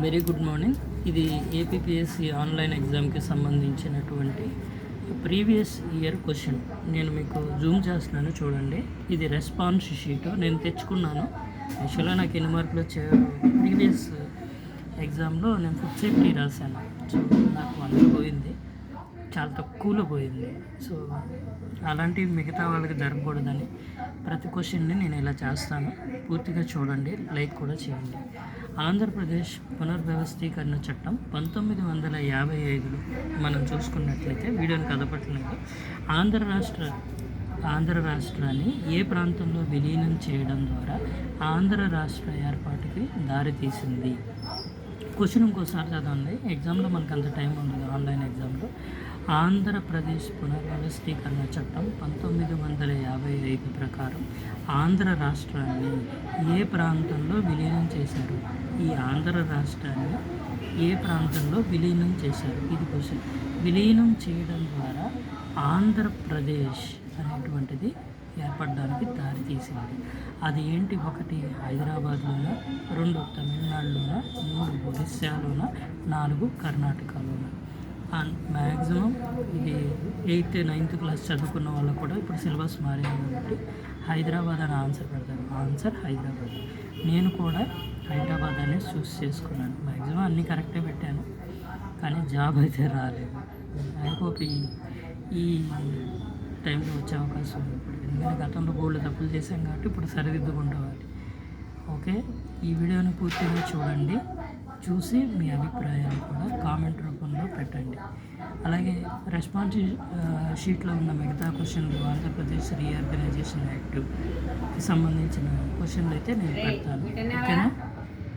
Very good morning. ఇది APPSC online ఎగ్జామ్కి సంబంధించినటువంటి ప్రీవియస్ ఇయర్ క్వశ్చన్. నేను మీకు జూమ్ చేస్తున్నాను చూడండి. ఇది రెస్పాన్స్ షీట్. నేను తెచ్చుకున్నాను. యాక్చువల్గా నాకు ఎన్ని మార్కులు వచ్చే ప్రీవియస్ ఎగ్జామ్లో నేను ఫిఫ్త్ సేఫ్టీ రాశాను. సో నాకు వందలు పోయింది. చాలా తక్కువలో పోయింది. సో అలాంటివి మిగతా వాళ్ళకి జరగకూడదని ప్రతి క్వశ్చన్ని నేను ఇలా చేస్తాను. పూర్తిగా చూడండి. లైక్ కూడా చేయండి. ఆంధ్రప్రదేశ్ పునర్వ్యవస్థీకరణ చట్టం పంతొమ్మిది వందల యాభై ఐదులో మనం చూసుకున్నట్లయితే వీడియోని కదపట్లేదు ఆంధ్ర రాష్ట్ర ఆంధ్ర రాష్ట్రాన్ని ఏ ప్రాంతంలో విలీనం చేయడం ద్వారా ఆంధ్ర రాష్ట్ర ఏర్పాటుకి దారితీసింది? క్వశ్చన్ ఇంకోసారి చదవండి. ఎగ్జామ్లో మనకు అంత టైం ఉండదు ఆన్లైన్ ఎగ్జామ్లో. ఆంధ్రప్రదేశ్ పునర్వ్యవస్థీకరణ చట్టం పంతొమ్మిది వందల యాభై ఐదు ప్రకారం ఆంధ్ర రాష్ట్రాన్ని ఏ ప్రాంతంలో విలీనం చేశారు? ఆంధ్ర రాష్ట్రాన్ని ఏ ప్రాంతంలో విలీనం చేశారు? ఇది క్వశ్చన్. విలీనం చేయడం ద్వారా ఆంధ్రప్రదేశ్ అనేటువంటిది ఏర్పడడానికి దారి తీసింది. అది ఏంటి? ఒకటి హైదరాబాద్లోన? రెండు తమిళనాడులోన? మూడు ఒరిస్సాలోన? నాలుగు కర్ణాటకలోన? మ్యాక్సిమం ఇది ఎయిత్ నైన్త్ క్లాస్ చదువుకున్న వాళ్ళకు కూడా ఇప్పుడు సిలబస్ మారింది కాబట్టి హైదరాబాద్ అని ఆన్సర్ పెడతారు. ఆన్సర్ హైదరాబాద్. నేను కూడా హైదరాబాద్ అనే చూస్ చేసుకున్నాను. మ్యాక్సిమం అన్నీ కరెక్టే పెట్టాను. కానీ జాబ్ అయితే రాలేదు. ఐ హోప్ ఈ ఈ టైంలో వచ్చే అవకాశం ఉంది ఇప్పుడు. ఎందుకంటే గతంలో బోర్డు తప్పులు చేశాం కాబట్టి ఇప్పుడు సరిదిద్దుకుంటావాలి ఓకే? ఈ వీడియోని పూర్తిగా చూడండి. చూసి మీ అభిప్రాయాలు కూడా కామెంట్ రూపంలో పెట్టండి. అలాగే రెస్పాన్స్ షీట్లో ఉన్న మిగతా క్వశ్చన్లు ఆంధ్రప్రదేశ్ రీఆర్గనైజేషన్ యాక్ట్కి సంబంధించిన క్వశ్చన్లు అయితే నేను పెడతాను. ఓకేనా?